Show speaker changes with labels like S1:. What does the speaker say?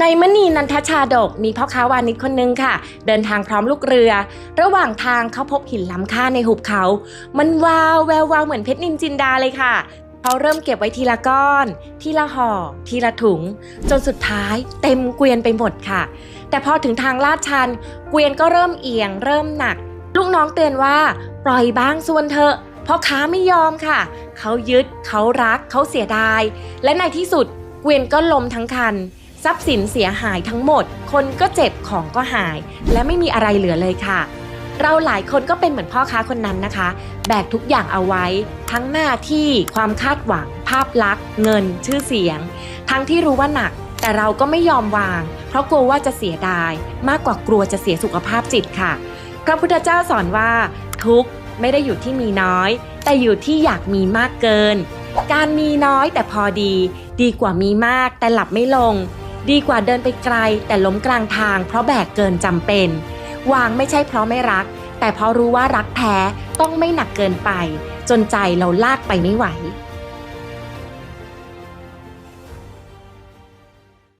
S1: ในมณีนันทชาดกมีพ่อค้าวานิชคนหนึงค่ะ เดินทางพร้อมลูกเรือ ระหว่างทางเขาพบหินล้ำค่าในหุบเขา มันวาวแวววาวเหมือนเพชรนินจินดาเลยค่ะเขาเริ่มเก็บไว้ทีละก้อน ทีละห่อ ทีละถุง จนสุดท้ายเต็มเกวียนไปหมดค่ะ แต่พอถึงทางลาดชัน เกวียนก็เริ่มเอียง เริ่มหนัก ลูกน้องเตือนว่า ปล่อยบ้างส่วนเถอะพ่อค้าไม่ยอมค่ะ เขายึด เขารัก เขาเสียดาย และในที่สุดเกวียนก็ล้มทั้งคัน ทรัพย์สินเสียหายทั้งหมด คนก็เจ็บของก็หาย และไม่มีอะไรเหลือเลยค่ะ เราหลายคนก็เป็นเหมือนพ่อค้าคนนั้นนะคะ แบกทุกอย่างเอาไว้ ทั้งหน้าที่ความคาดหวัง ภาพลักษณ์ เงิน ชื่อเสียง ทั้งที่รู้ว่าหนัก แต่เราก็ไม่ยอมวาง เพราะกลัวว่าจะเสียดาย มากกว่ากลัวจะเสียสุขภาพจิตค่ะ พระพุทธเจ้าสอนว่า ทุกข์ไม่ได้อยู่ที่มีน้อย แต่อยู่ที่อยากมีมากเกิน การมีน้อยแต่พอดี ดีกว่ามีมากแต่หลับไม่ลง ดีกว่าเดินไปไกลแต่ล้มกลางทาง เพราะแบกเกินจำเป็น วางไม่ใช่เพราะไม่รัก แต่เพราะรู้ว่ารักแท้ต้องไม่หนักเกินไป จนใจเราลากไปไม่ไหว